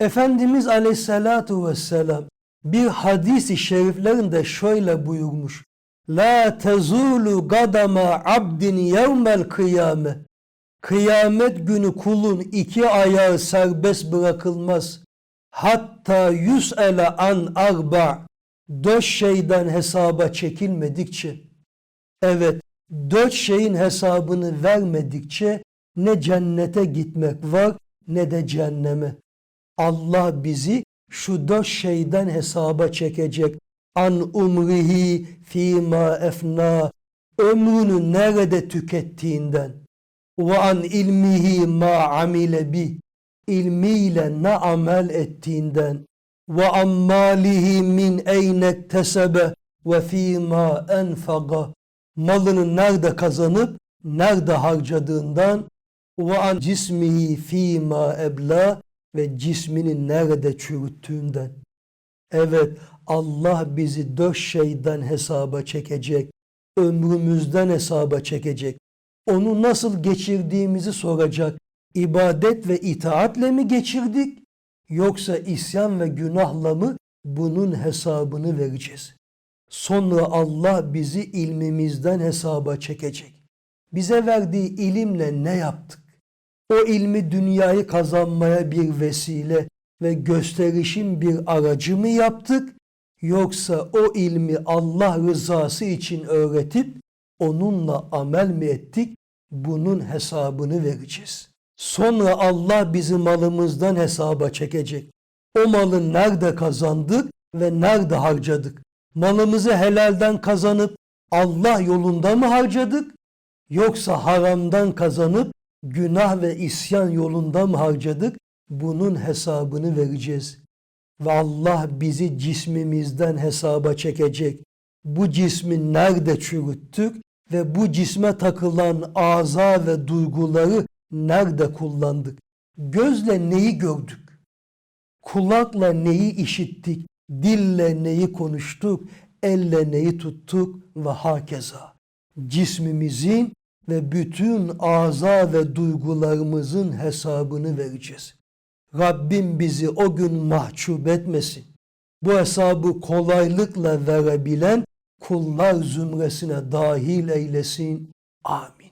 Efendimiz Aleyhisselatu Vesselam bir hadisi şeriflerinde şöyle buyurmuş. La tezulu gadama abdin yevmel kıyame. Kıyamet günü kulun iki ayağı serbest bırakılmaz. Hatta yüs'ele an arba. Dört şeyden hesaba çekilmedikçe. Evet, dört şeyin hesabını vermedikçe ne cennete gitmek var ne de cehenneme. Allah bizi şu dört şeyden hesaba çekecek. An umrihi fîmâ efnâ. Ömrünü nerede tükettiğinden. Ve an ilmihi ma amile bi. ilmiyle ne amel ettiğinden. Ve an malihi min eyne tesebe ve fîmâ enfaga. Malını nerede kazanıp nerede harcadığından ve an cismihi fîmâ ebla ve cismini nerede çürüttüğünden. Evet Allah bizi dört şeyden hesaba çekecek. Ömrümüzden hesaba çekecek. Onu nasıl geçirdiğimizi soracak. İbadet ve itaatle mi geçirdik? Yoksa isyan ve günahla mı bunun hesabını vereceğiz. Sonra Allah bizi ilmimizden hesaba çekecek. Bize verdiği ilimle ne yaptık? O ilmi dünyayı kazanmaya bir vesile ve gösterişin bir aracı mı yaptık? Yoksa o ilmi Allah rızası için öğretip onunla amel mi ettik? Bunun hesabını vereceğiz. Sonra Allah bizi malımızdan hesaba çekecek. O malı nerede kazandık ve nerede harcadık? Malımızı helalden kazanıp Allah yolunda mı harcadık? Yoksa haramdan kazanıp günah ve isyan yolunda mı harcadık? Bunun hesabını vereceğiz. Ve Allah bizi cismimizden hesaba çekecek. Bu cismi nerede çürüttük ve bu cisme takılan aza ve duyguları nerede kullandık? Gözle neyi gördük? Kulakla neyi işittik? Dille neyi konuştuk? Elle neyi tuttuk? Ve hakeza. Cismimizin ve bütün aza ve duygularımızın hesabını vereceğiz. Rabbim bizi o gün mahcup etmesin. Bu hesabı kolaylıkla verebilen kullar zümresine dahil eylesin. Amin.